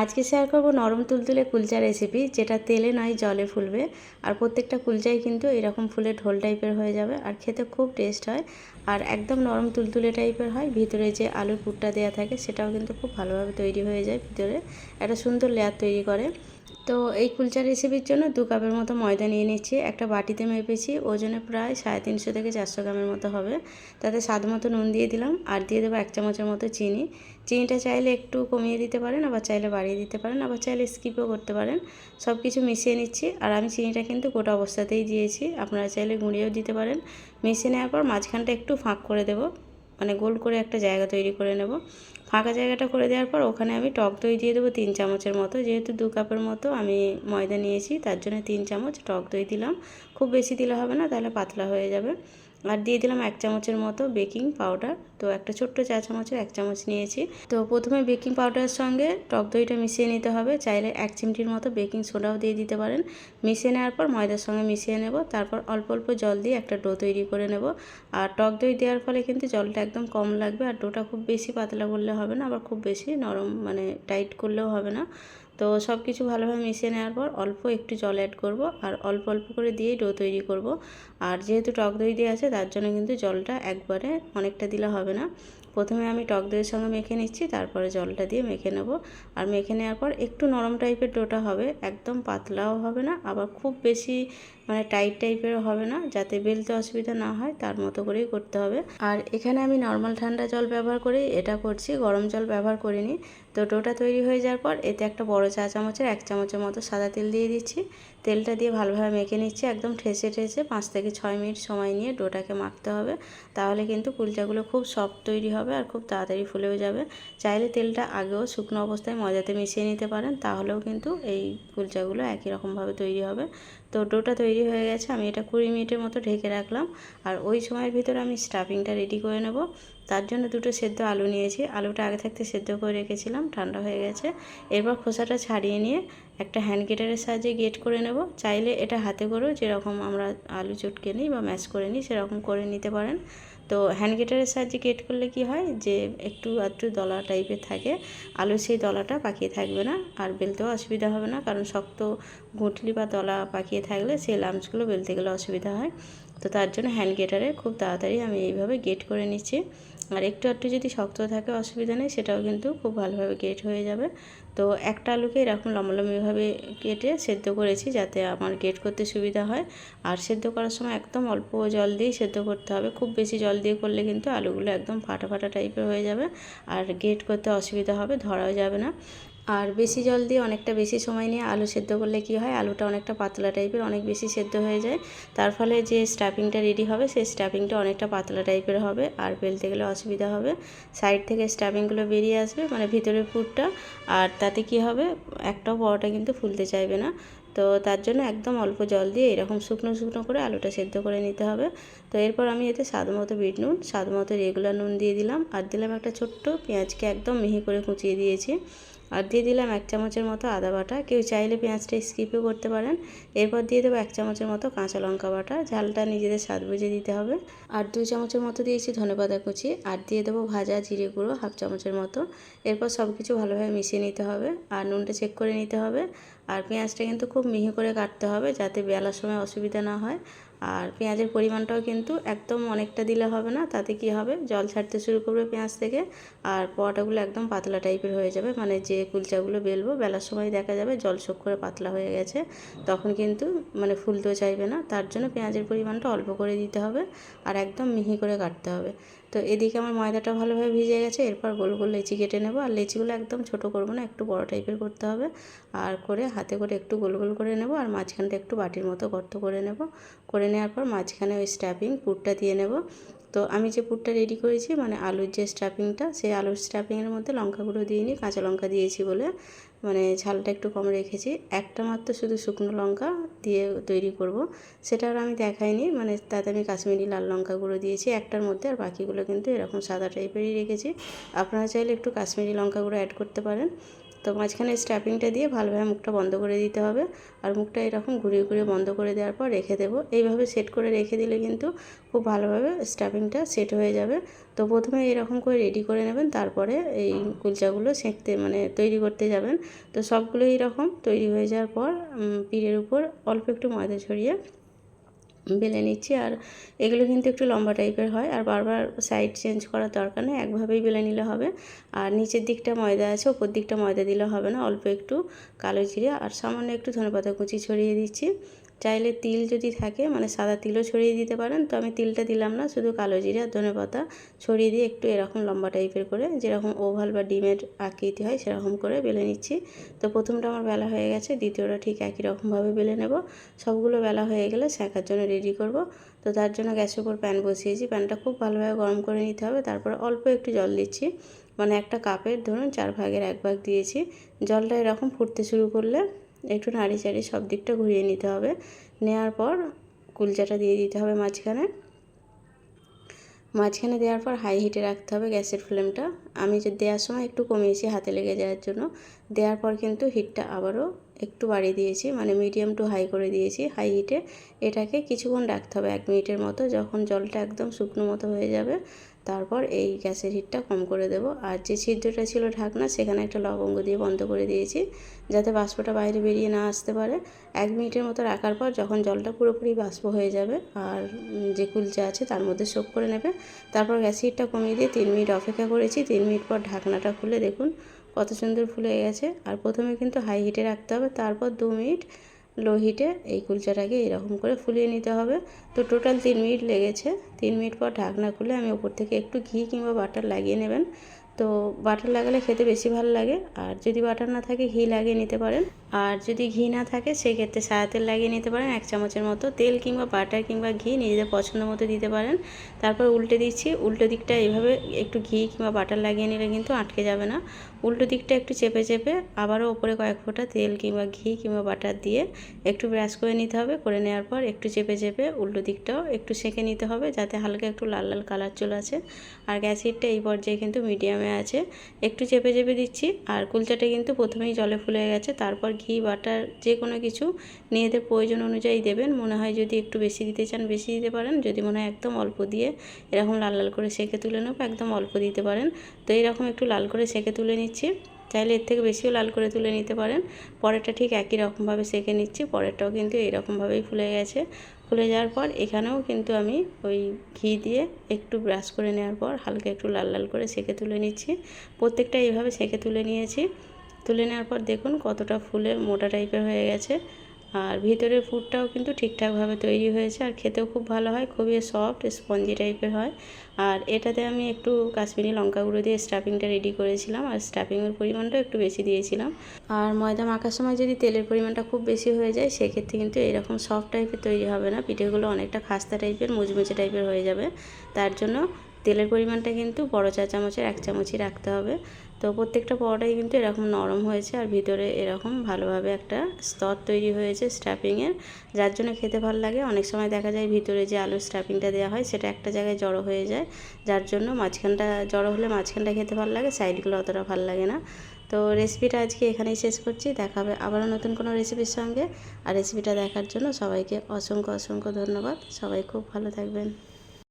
আজকে শেয়ার করব নরম তুলতুলে কুলচা রেসিপি যেটা তেলে নয়, জলে ফুলবে। আর প্রত্যেকটা কুলচাই কিন্তু এরকম ফুলে ঢোল টাইপের হয়ে যাবে, আর খেতে খুব টেস্ট হয়। আর একদম নরম তুলতুলে টাইপের হয়, ভিতরে যে আলুর পুরটা দেওয়া থাকে, সেটাও কিন্তু খুব ভালোভাবে তৈরি হয়ে যায় ভিতরে। একটা সুন্দর লেয়ার তৈরি করে। তো এই কুলচা রেসিপির জন্য দু কাপের মতো ময়দা নিয়ে নিচ্ছি, একটা বাটিতে মেপেছি, ওজনে প্রায় সাড়ে তিনশো থেকে চারশো গ্রামের মতো হবে। তাতে স্বাদ মতো নুন দিয়ে দিলাম, আর দিয়ে দেবো এক চামচের মতো চিনি। চিনিটা চাইলে একটু কমিয়ে দিতে পারেন, আবার চাইলে বাড়িয়ে দিতে পারেন, আবার চাইলে স্কিপও করতে পারেন। সব কিছু মিশিয়ে নিচ্ছি, আর আমি চিনিটা কিন্তু গোটা অবস্থাতেই দিয়েছি, আপনারা চাইলে গুঁড়িয়েও দিতে পারেন। মিশিয়ে নেওয়ার পর মাঝখানটা একটু ফাঁক করে দেব মানে গোল করে একটা জায়গা তৈরি করে নেব। ফাঁকা জায়গাটা করে দেওয়ার পর ওখানে আমি টক দই দিয়ে দেবো তিন চামচের মতো। যেহেতু দু কাপের মতো আমি ময়দা নিয়েছি, তার জন্য তিন চামচ টক দই দিলাম। খুব বেশি দিলে হবে না, তাহলে পাতলা হয়ে যাবে। আর দিয়ে দিলাম এক চামচের মতো বেকিং পাউডার। তো একটা ছোট্ট চা চামচের এক চামচ নিয়েছি। তো প্রথমে বেকিং পাউডারের সঙ্গে টক দইটা মিশিয়ে নিতে হবে। চাইলে এক চিমটির মতো বেকিং সোডাও দিয়ে দিতে পারেন। মিশিয়ে নেওয়ার পর ময়দার সঙ্গে মিশিয়ে নেব। তারপর অল্প অল্প জল দিয়ে একটা ডো তৈরি করে নেব। আর টক দই দেওয়ার ফলে কিন্তু জলটা একদম কম লাগবে। আর ডোটা খুব বেশি পাতলা করলে হবে না, আবার খুব বেশি নরম মানে টাইট করলেও হবে না। তো সব কিছু ভালোভাবে মিশিয়ে নেওয়ার পর অল্প একটু জল অ্যাড করব আর অল্প অল্প করে দিয়েই ডো তৈরি করব। আর যেহেতু টক দই দিয়ে আছে, তার জন্য কিন্তু জলটা একবারে অনেকটা দিলে হবে না। প্রথমে আমি টক দইয়ের সঙ্গে মেখে নিচ্ছি, তারপরে জলটা দিয়ে মেখে নেব। আর মেখে নেওয়ার পর একটু নরম টাইপের ডোটা হবে, একদম পাতলাও হবে না, আবার খুব বেশি মানে টাইট টাইপেরও হবে না, যাতে বেলতে অসুবিধা না হয়, তার মতো করেই করতে হবে। আর এখানে আমি নর্মাল ঠান্ডা জল ব্যবহার করেই এটা করছি, গরম জল ব্যবহার করিনি। তো ডোটা তৈরি হয়ে যাওয়ার পর, এতে একটা বড় চা চামচের এক চামচের মতো সাদা তেল দিয়ে দিচ্ছি। তেলটা দিয়ে ভালোভাবে মেখে নিচ্ছি, একদম ঠেসে ঠেসে পাঁচ থেকে ছয় মিনিট সময় নিয়ে ডোটাকে মাখতে হবে। তাহলে কিন্তু কুলচাগুলো খুব সফট তৈরি হবে আর খুব তাড়াতাড়ি ফুলেও যাবে। চাইলে তেলটা আগেও শুকনো অবস্থায় মজাতে মিশিয়ে নিতে পারেন, তাহলেও কিন্তু এই কুলচাগুলো একই রকমভাবে তৈরি হবে। তো ডোটা তৈরি হয়ে গেছে, আমি এটা কুড়ি মিনিটের মতো ঢেকে রাখলাম। আর ওই সময়ের ভিতরে আমি স্টাফিংটা রেডি করে নেব। তার জন্য দুটো সেদ্ধ আলু নিয়েছি। আলুটা আগে থাকতে সেদ্ধ করে রেখেছিলাম, ঠান্ডা হয়ে গেছে। এরপর খোসাটা ছাড়িয়ে নিয়ে একটা হ্যান্ড গেটারের সাহায্যে গেট করে নেব। চাইলে এটা হাতে করেও যেরকম আমরা আলু চটকে নিই বা ম্যাশ করে নিই, সেরকম করে নিতে পারেন। তো হ্যান্ড গেটারের সাহায্যে গেট করলে কি হয় যে একটু আধটু দলা টাইপের থাকে, আলু সেই দলাটা পাকিয়ে থাকবে না আর বেলতেও অসুবিধা হবে না কারণ শক্ত গুঁটলি বা দলা পাকিয়ে থাকলে সেই লামসগুলো বেলতে গেলে অসুবিধা হয়। তো তার জন্য হ্যান্ড গেটারে খুব তাড়াতাড়ি আমি এইভাবে গেট করে নিচ্ছি। আর একটু একটু যদি শক্ত থাকে, অসুবিধা নেই, সেটাও কিন্তু খুব ভালোভাবে গেট হয়ে যাবে। তো একটা আলুকে এরকম লম্বালম্বিভাবে কেটে সেদ্ধ করেছি যাতে আমার গেট করতে সুবিধা হয়। আর সেদ্ধ করার সময় একদম অল্প জল দিয়েই সেদ্ধ করতে হবে। খুব বেশি জল দিয়ে করলে কিন্তু আলুগুলো একদম ফাটা ফাটা টাইপের হয়ে যাবে। আর গেট করতে অসুবিধা হবে, ধরাও যাবে না। আর বেশি জল দিয়ে অনেকটা বেশি সময় নিয়ে আলু সেদ্ধ করলে কি হয়? আলুটা অনেকটা পাতলা টাইপের, অনেক বেশি সেদ্ধ হয়ে যায়। তার ফলে যে স্টাফিংটা রেডি হবে সেই স্টাফিংটা অনেকটা পাতলা টাইপের হবে আর বেলতে গেলে অসুবিধা হবে। সাইড থেকে স্টাফিংগুলো বেরিয়ে আসবে মানে ভিতরের পুরটা। আর তাতে কি হবে? একটাও বড়টা কিন্তু ফুলতে চাইবে না। তো তার জন্য একদম অল্প জল দিয়ে এরকম শুকনো শুকনো করে আলুটা সেদ্ধ করে নিতে হবে। তো এরপর আমি এতে স্বাদ মতো বিট নুন, স্বাদ মতো রেগুলার নুন দিয়ে দিলাম। আর দিলাম একটা ছোট্ট পেঁয়াজকে একদম মিহি করে কুচিয়ে দিয়েছি। আর দিয়ে দিলাম এক চামচের মতো আদা বাটা। কেউ চাইলে পেঁয়াজটা স্কিপও করতে পারেন। এরপর দিয়ে দেবো এক চামচের মতো কাঁচা লঙ্কা বাটা। ঝালটা নিজেদের স্বাদ বুঝে দিতে হবে। আর দুই চামচের মতো দিয়েছি ধনেপাতা কুচি। আর দিয়ে দেবো ভাজা জিরে গুঁড়ো হাফ চামচের মতো। এরপর সব কিছু ভালোভাবে মিশিয়ে নিতে হবে। আর নুনটা চেক করে নিতে হবে। আর পেঁয়াজটা কিন্তু খুব মিহি করে কাটতে হবে যাতে বেলার সময় অসুবিধা না হয়। আর পেঁয়াজের পরিমাণটাও কিন্তু একদম অনেকটা দিলে হবে না, তাতে কি হবে? জল ছাড়তে শুরু করবে পেঁয়াজ থেকে আর পরোটাগুলো একদম পাতলা টাইপের হয়ে যাবে মানে যে কুলচাগুলো বেলবো বেলার সময় দেখা যাবে জল শোক করে পাতলা হয়ে গেছে, তখন কিন্তু মানে ফুলতেও চাইবে না, তার জন্য পেঁয়াজের পরিমাণটা অল্প করে দিতে হবে আর একদম মিহি করে কাটতে হবে। তো এদিকে আমার ময়দাটা ভালোভাবে ভিজে গেছে, এরপর গোল গোল লেচি কেটে নেব। আর লেচিগুলো একদম ছোট করব না, একটু বড় টাইপের করতে হবে। আর করে হাতে করে একটু গোল গোল করে নেব আর মাঝখানটা একটু বাটির মতো গর্ত করে নেব। করে নেওয়ার পর মাঝখানে ওই স্ট্যাপিং পুরটা দিয়ে নেব। তো আমি যে পুরটা রেডি করেছি মানে আলুর যে স্টাফিংটা সেই আলুর স্টাফিংয়ের মধ্যে লঙ্কা গুঁড়ো দিইনি কাঁচা লঙ্কা দিয়েছি বলে। মানে ঝালটা একটু কম রেখেছি। একটা মাত্র শুধু শুকনো লঙ্কা দিয়ে তৈরি করব। সেটা আর আমি দেখাইনি। মানে তাতে আমি কাশ্মীরি লাল লঙ্কা গুঁড়ো দিয়েছি একটার মধ্যে, আর বাকিগুলো কিন্তু এরকম সাদা টাইপেরই রেখেছি। আপনারা চাইলে একটু কাশ্মীরি লঙ্কা গুঁড়ো অ্যাড করতে পারেন। তো মাঝখানে স্ট্র্যাপিংটা দিয়ে ভালোভাবে মুখটা বন্ধ করে দিতে হবে আর মুখটা এরকম ঘুরিয়ে ঘুরিয়ে বন্ধ করে দেওয়ার পর রেখে দেবো। এইভাবে সেট করে রেখে দিলে কিন্তু খুব ভালোভাবে স্ট্র্যাপিংটা সেট হয়ে যাবে। তো প্রথমে এরকম করে রেডি করে নেবেন, তারপরে এই কুলচাগুলো সেঁকতে মানে তৈরি করতে যাবেন। তো সবগুলো এইরকম তৈরি হয়ে যাওয়ার পর পিঠের উপর অল্প একটু ময়দা ছড়িয়ে বেলে নিচ্ছি আর এগুলো কিন্তু একটু লম্বা টাইপের হয় আর বারবার সাইড চেঞ্জ করার দরকার নেই, একভাবেই বেলে নিলে হবে। আর নিচের দিকটা ময়দা আছে ওপর দিকটা ময়দা দিলে হবে না, অল্প একটু কালো জিরে আর সামান্য একটু ধনেপাতা কুচি ছড়িয়ে দিচ্ছি। চাইলে তিল যদি থাকে মানে সাদা তিলও ছড়িয়ে দিতে পারেন। তো আমি তিলটা দিলাম না, শুধু কালো জিরা ধনে পাতা ছড়িয়ে দিয়ে একটু এরকম লম্বা টাইপের করে, যেরকম ওভাল বা ডিমের আকৃতি হয় সেরকম করে বেলে নিচ্ছি। তো প্রথমটা আমার বেলা হয়ে গেছে, দ্বিতীয়টা ঠিক একই রকমভাবে বেলে নেব। সবগুলো বেলা হয়ে গেলে শেখার জন্য রেডি করব। তো তার জন্য গ্যাসের উপর প্যান বসিয়েছি। প্যানটা খুব ভালোভাবে গরম করে নিতে হবে, তারপর অল্প একটু জল দিচ্ছি। মানে একটা কাপের, ধরুন চার ভাগের এক ভাগ দিয়েছি। জলটা এরকম ফুটতে শুরু করলে একটু নাড়ি চাড়ি সব দিকটা ঘুরিয়ে নিতে হবে। নেওয়ার পর কুলচাটা দিয়ে দিতে হবে মাঝখানে। মাঝখানে দেওয়ার পর হাই হিটে রাখতে হবে গ্যাসের ফ্লেমটা। আমি যে দেওয়ার সময় একটু কমিয়েছি হাতে লেগে যাওয়ার জন্য। দেওয়ার পর কিন্তু হিটটা আবারও একটু বাড়িয়ে দিয়েছি মানে মিডিয়াম টু হাই করে দিয়েছি হাই হিটে এটাকে কিছুক্ষণ রাখতে হবে এক মিনিটের মতো, যখন জলটা একদম শুকনো মতো হয়ে যাবে। তারপর এই গ্যাসের হিটটা কম করে দেব। আর যে ছিদ্রটা ছিল ঢাকনা, সেখানে একটা লবঙ্গ দিয়ে বন্ধ করে দিয়েছি, যাতে বাষ্পটা বাইরে বেরিয়ে না আসতে পারে। এক মিনিটের মতো রাখার পর যখন জলটা পুরোপুরি বাষ্প হয়ে যাবে, আর যে কুলচা আছে তার মধ্যে শোক করে নেবে। তারপর গ্যাস হিটটা কমিয়ে দিয়ে তিন মিনিট অপেক্ষা করেছি। তিন মিনিট পর ঢাকনাটা খুলে দেখুন, কত সুন্দর ফুলে গেছে। আর প্রথমে কিন্তু হাই হিটে রাখতে হবে, তারপর দু মিনিট লো হিটে এই কুলচাটাকে এরকম করে ফুলিয়ে নিতে হবে। তো টোটাল তিন মিনিট লেগেছে। তিন মিনিট পর ঢাকনা খুলে আমি ওপর থেকে একটু ঘি কিংবা বাটার লাগিয়ে নেবেন। তো বাটার লাগালে খেতে বেশি ভালো লাগে। আর যদি বাটার না থাকে, ঘি লাগিয়ে নিতে পারেন। আর যদি ঘি না থাকে, সেক্ষেত্রে সাদা তেল লাগিয়ে নিতে পারেন। এক চামচের মতো তেল কিংবা বাটার কিংবা ঘি নিজেদের পছন্দ মতো দিতে পারেন। তারপর উল্টে দিচ্ছি। উল্টো দিকটা এইভাবে একটু ঘি কিংবা বাটার লাগিয়ে নিলে কিন্তু আটকে যাবে না। উল্টো দিকটা একটু চেপে চেপে আবারও ওপরে কয়েক ফোঁটা তেল কিংবা ঘি কিংবা বাটার দিয়ে একটু ব্রাশ করে নিতে হবে। করে নেওয়ার পর একটু চেপে চেপে উল্টো দিকটাও একটু সেঁকে নিতে হবে যাতে হালকা একটু লাল লাল কালার চলে আসে। আর গ্যাস হিটটা এই পর্যায়ে কিন্তু মিডিয়ামে আছে। একটু চেপে চেপে দিচ্ছি আর কুলচাটা কিন্তু প্রথমেই জলে ফুলে গেছে। তারপর ঘি, বাটার যে কোনো কিছু নিজেদের প্রয়োজন অনুযায়ী দেবেন। মনে হয় যদি একটু বেশি দিতে চান বেশি দিতে পারেন। যদি মনে হয় একদম অল্প দিয়ে এরকম লাল লাল করে সেঁকে তুলে নেব, একদম অল্প দিতে পারেন। তো এইরকম একটু লাল করে সেঁকে তুলে নিচ্ছি। চাইলে এর থেকে বেশিও লাল করে তুলে নিতে পারেন। পরেরটা ঠিক একই রকমভাবে সেঁকে নিচ্ছি। পরেরটাও কিন্তু এইরকমভাবেই ফুলে গেছে। ফুলে যাওয়ার পর এখানেও কিন্তু আমি ওই ঘি দিয়ে একটু ব্রাশ করে নেওয়ার পর হালকা একটু লাল লাল করে সেঁকে তুলে নিচ্ছি। প্রত্যেকটা এইভাবে সেঁকে তুলে নিয়েছি। তুলে নেওয়ার পর দেখুন কতটা ফুলে মোটা টাইপের হয়ে গেছে। আর ভিতরের ফুডটাও কিন্তু ঠিকঠাকভাবে তৈরি হয়েছে আর খেতেও খুব ভালো হয়, খুবই সফট স্পঞ্জি টাইপের হয়। আর এটাতে আমি একটু কাশ্মীরি লঙ্কা গুঁড়ো দিয়ে স্টাফিংটা রেডি করেছিলাম আর স্টাফিংয়ের পরিমাণটাও একটু বেশি দিয়েছিলাম। আর ময়দা মাখার সময় যদি তেলের পরিমাণটা খুব বেশি হয়ে যায়, সেক্ষেত্রে কিন্তু এরকম সফট টাইপের তৈরি হবে না, পিঠেগুলো অনেকটা খাস্তা টাইপের মুচমুচে টাইপের হয়ে যাবে। তার জন্য তেলের পরিমাণটা কিন্তু বড় চা চামচের এক চামচই রাখতে হবে। তো প্রত্যেকটা পরোটাই কিন্তু এরকম নরম হয়েছে আর ভিতরে এরকম ভালোভাবে একটা স্তর তৈরি হয়েছে স্ট্যাপিংয়ের যার জন্য খেতে ভালো লাগে। অনেক সময় দেখা যায় ভিতরে যে আলুর স্ট্যাপিংটা দেওয়া হয় সেটা একটা জায়গায় জড়ো হয়ে যায়, যার জন্য মাঝখানটা জড়ো হলে মাঝখানটা খেতে ভালো লাগে, সাইডগুলো অতটা ভালো লাগে না। তো রেসিপিটা আজকে এখানেই শেষ করছি। দেখা হবে আবারও নতুন কোনো রেসিপির সঙ্গে। আর রেসিপিটা দেখার জন্য সবাইকে অসংখ্য অসংখ্য ধন্যবাদ। সবাই খুব ভালো থাকবেন।